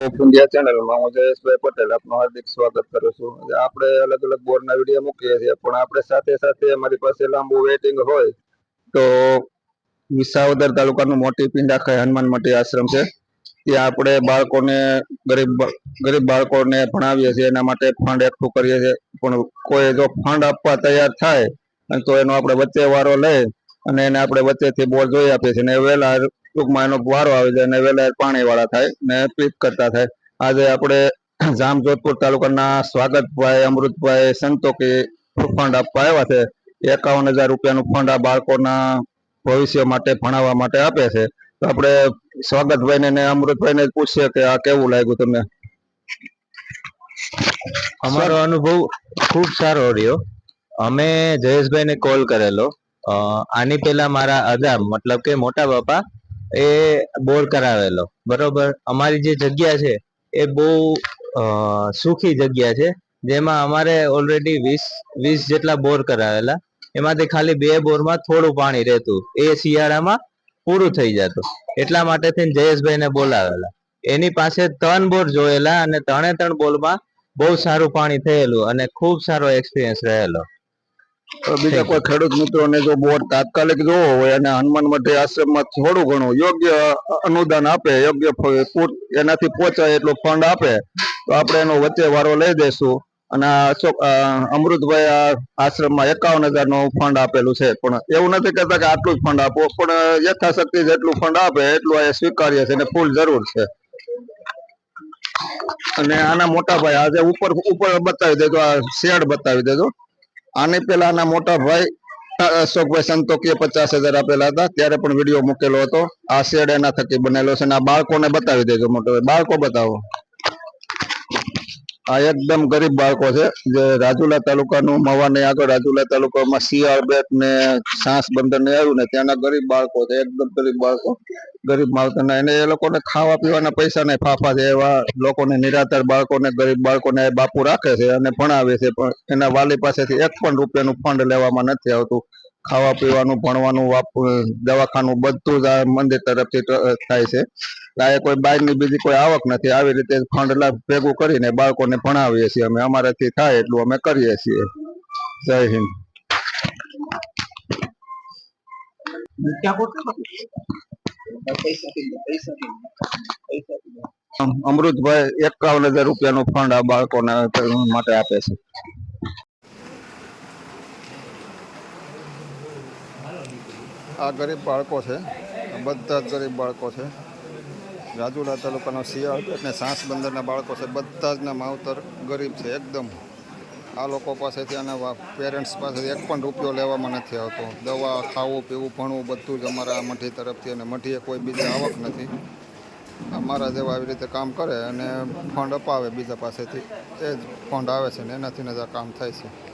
India ચેનલમાં હું જયેશભાઈ પટેલ, આપનું હાર્દિક સ્વાગત કરું છું. આપણે અલગ અલગ બોર્ડના વીડિયો મૂકીએ છીએ, પણ આપણે સાથે સાથે અમારી પાસે લાંબુ વેઇટિંગ હોય તો વિસાવદર તાલુકાનું મોટી પિંડાખાઈ હનુમાન મટી આશ્રમ છે. ત્યાં આપણે બાળકોને, ગરીબ ગરીબ બાળકોને ભણાવીએ છીએ, એના માટે ફંડ એકઠું કરીએ છીએ. પણ કોઈ જો ફંડ આપવા તૈયાર થાય, તો એનો આપણે વચ્ચે વારો લઈ અને એને આપણે વચ્ચેથી બોર જોઈ આપીએ છીએ. અને વહેલા ટૂંકમાં એનો વારો આવી જાય ને વેલા પાણી વાળા થાય ને પીપ કરતા થાય. આજે આપણે જામજોધપુર તાલુકાના સ્વાગતભાઈ અમૃતભાઈ સંતોકી ફંડ આપવા આવ્યા છે. એકાવન હજાર રૂપિયાનું ફંડ આ બાળકોના ભવિષ્ય માટે ભણાવવા માટે આપે છે. તો આપણે સ્વાગતભાઈને ને અમૃતભાઈને પૂછીએ કે આ કેવું લાગ્યું તમને? અમારો અનુભવ ખૂબ સારો રહ્યો. અમે જયેશભાઈને કોલ કરેલો. આની પહેલા મારા અદા મતલબ કે મોટા બાપા એ બોર કરાવેલો. બરોબર? અમારી જે જગ્યા છે, એ બહુ સુખી જગ્યા છે. જેમાં અમારે ઓલરેડી વીસ વીસ જેટલા બોર કરાવેલા. એમાંથી ખાલી બે બોરમાં થોડું પાણી રહેતું. એ શિયાળામાં પૂરું થઈ જતું. એટલા માટે થઈને જયેશભાઈને બોલાવેલા. એની પાસે ત્રણ બોર જોયેલા અને ત્રણે ત્રણ બોરમાં બહુ સારું પાણી થયેલું અને ખૂબ સારો એક્સપિરિયન્સ રહેલો. બીજા કોઈ ખેડૂત મિત્રોને જો બોર તાત્કાલિક જોવો હોય અને હનુમાન મઢી આશ્રમમાં થોડું ઘણું યોગ્ય અનુદાન આપે, યોગ્ય એનાથી પહોંચાય એટલો ફંડ આપે, તો આપણે એનો વચ્ચે વારો લઈ દઈશું અને અમૃતભાઈ આ આશ્રમમાં એકાવન હજારનું ફંડ આપેલું છે. પણ એવું નથી કહેતા કે આટલું જ ફંડ આપો, પણ યથાશક્તિ જેટલું ફંડ આપે એટલું આ સ્વીકાર્ય છે અને ફૂલ જરૂર છે. અને આના મોટા ભાઈ, આજે ઉપર ઉપર બતાવી દેજો, આ શેડ બતાવી દેજો. આની પેલા આના મોટા ભાઈ અશોકભાઈ સંતોકીએ પચાસ હજાર આપેલા હતા. ત્યારે પણ વીડિયો મૂકેલો હતો. આ શેડ એના થકી બનેલો છે અને આ બાળકોને બતાવી દેજો મોટો ભાઈ. બાળકો બતાવો. આ એકદમ ગરીબ બાળકો છે. જે રાજુલા તાલુકાનું મવાની આગળ રાજુલા તાલુકામાં શિયાળ બેટ ને સાંસ બંદર ને આવ્યું ને ત્યાંના ગરીબ બાળકો છે. એકદમ ગરીબ બાળકો. ગરીબ માવતરના એને એ લોકોને ખાવા પીવાના પૈસા ને ફાફા છે એવા લોકોને નિરાધાર બાળકોને, ગરીબ બાળકોને બાપુ રાખે છે અને ભણાવે છે. પણ એના વાલી પાસેથી એક પણ રૂપિયાનું ફંડ લેવામાં નથી આવતું. ખાવા પીવાનું, ભણવાનું દવાખાનું બધું જ મંદિર તરફથી થાય છે. આ કોઈ બહારની બીજી કોઈ આવક નથી. આવી રીતે ફંડ ભેગું કરીને બાળકોને ભણાવીએ છીએ અમે. અમારાથી થાય એટલું અમે કરીએ છીએ. જય હિન્દ. અમૃતભાઈ, એકાવન હજાર રૂપિયાનું ફંડ આ બાળકોને માટે આપે છે. આ ગરીબ બાળકો છે. બધા જ ગરીબ બાળકો છે. રાજુલા તાલુકાનો શિયાળ અને સાંસ બંદરના બાળકો છે. બધા જના માવતર ગરીબ છે એકદમ. આ લોકો પાસેથી આના પેરેન્ટ્સ પાસેથી એક પણ રૂપિયો લેવામાં નથી આવતો. દવા, ખાવું, પીવું, ભણવું બધું જ અમારા મઠી તરફથી અને મઠીએ કોઈ બીજી આવક નથી. અમારા જેવા આવી રીતે કામ કરે અને ફંડ અપાવે બીજા પાસેથી. એ જ ફંડ આવે છે ને એનાથી જ આ કામ થાય છે.